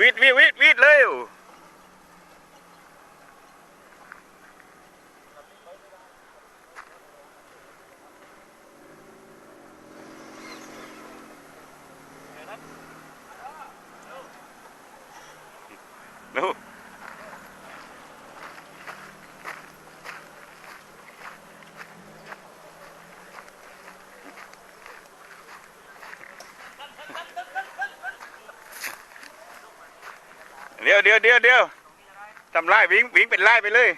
วิดวิดวิดวิดเลยดู เดี๋ยวเดี๋ยวเดี๋ยวเดี๋ยวทำไล่วิ่งวิ่งเป็นไล่ไปเลย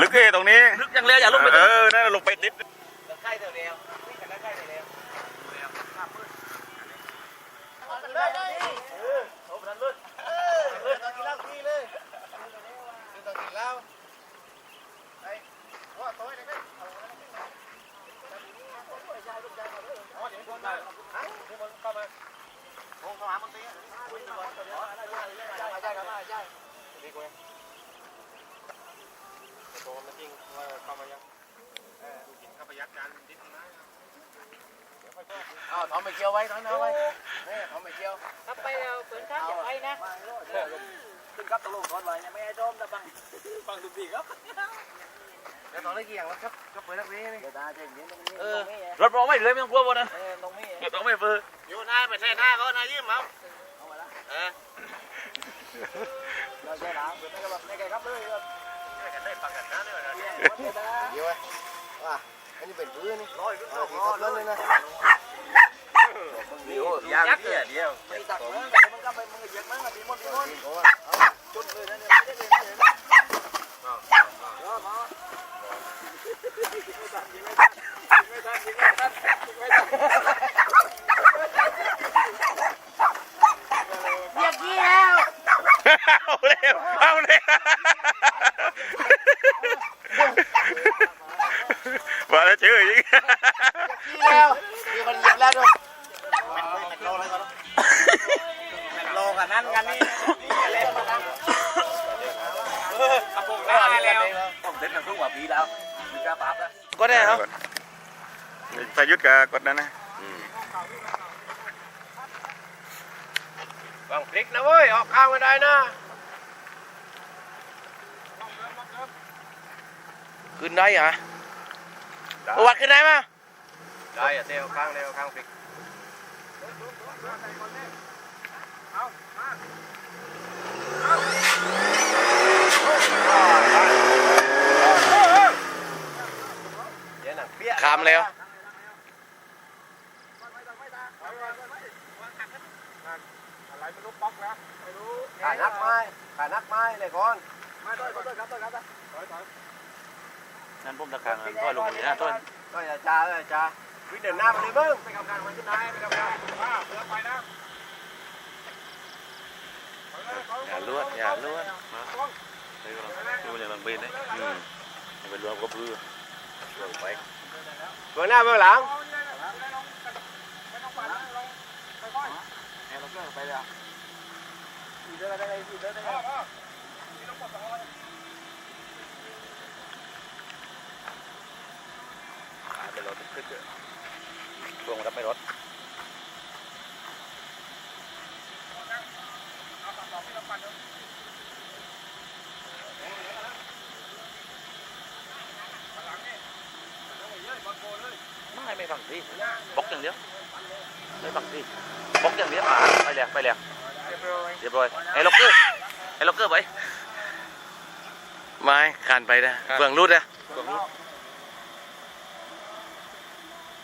ลึกเอ้ตรงนี้ ลึกยังเร็วอย่าลงไปเออนั่นลงไปนิดใกล้เร็ววิ่งกันใกล้เร็วเอาถอมไปเกี่ยวไว้ถอมเอาไว้นี่ถอม ไปเกี่ยวถ้าไปแล้วเปิดข้างจะไปนะขึ้นครับตกลงก่อนไว้ยังไม่ให้โดมแต่บังบังทุกทีครับเดี๋ยวตอนนี้กี่อย่างแล้วครับก็เปิดนักเรียนนี่เดี๋ยวตาเจ๋งนี้ตรงนี้เออรถเราไม่เลยไม่ต้องกลัวบนนั้นเออตรงนี้รถเราไม่เฟื่ออยู่หน้าไปใช่หน้าเขาหน้ายิ้มเอาเอามาละเออเราใช่หลังเปิดไม่กระบอกไม่ไกลครับเลยครับได้ปักกันนะเนี่ย เดียวไว้ว่าอันนี้เป็นพื้นนี่ร้อยขึ้นที่ขับรถเลยนะเดี๋ยวยากเดียวเดียวไม่ตักเลยมันก็ไปมือเย็นมั้งอะดีมดดีมดจุดเลยนะเนี่ยไม่ได้เลยนะเรียกกี้แล้ว เอาเร็วเอาเร็วว่าแล้วเขี้แล้วมีคนเหยียบแล้วด้วยแม็กโลอะไรก่อนแม็กโลกันนั่นกันนี่เล่นมาตั้งกระปุกได้แล้วผมเล่นกันทุกว่าปีแล้วมีกระปั๊บแล้วก็ได้ครับสายุทธกับกดนั้นนะวางพลิกนะเว้ย ออกข้างไม่ได้นะขึ้นได้เหรอ วัดขึ้นได้ไหมได้อะเซลข้างเร็วข้างพลิกขามแล้วขานักไม้ขานักไม้เลยก่อน นั่นผมตะคางต้อยลงเลยนะต้อยก็อย่าจ้าเลยจ้าวิ่งเดินหน้าไปเลยมึงไปกำลังมันขึ้นได้ไปกำลังมาเสือไปนะอย่าลวดอย่าลวดดูอย่างลังเบนเลยอืมเป็นรวมกับเรือลงไปเบื้องหน้าเบื้องหลังไปเป็นรถ ขึ้นช่วงรับไม่รถไม่ไม่ฟังที่บล็อกอย่างเดียวไม่ฟังที่บล็อกอย่างเดียวอ่าไปแล้วไปแล้วเรียบร้อยไอ้ล็อกเกอร์ไอ้ล็อกเกอร์ไปไม้การไปนะเฟืองรุดนะตรงนู้น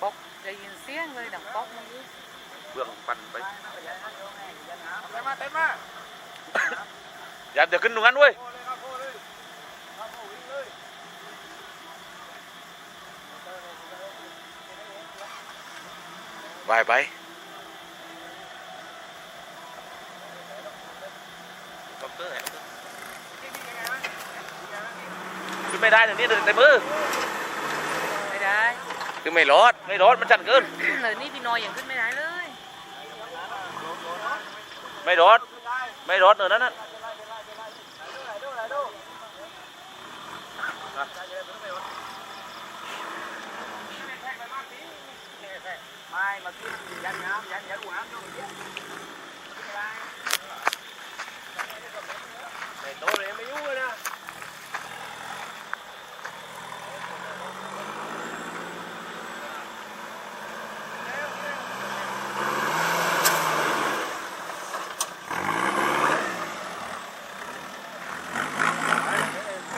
ป๊อก ได้ยินเสียงเลยดังป๊อกเมื่อกี้เบื้องปั่นไปเต็มมาเต็มมาอย่าเดี๋ยวขึ้นตรงนั้นเว้ยไปไปล็อกเกอร์ไอ้ล็อกเกอร์ขึ้นไม่ได้เดี๋ยวนี้เดินเต็มมือไม่ได้ คือไม่รอดไม่รอดมันจัดเกินเลยนี่พี่น้อยยังขึ้นไม่ได้เลย ไม่รอดไม่รอดเนินนั้นน่ะไม่มาขึ้นยันน้ำยันยันหัวน้ำอยู่เนี่ยไม่โตเลยไม่ยุ่งเลยนะ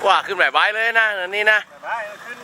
ว่าขึ้นแบบไว้เลยนะอันนี่นะ ได้ขึ้น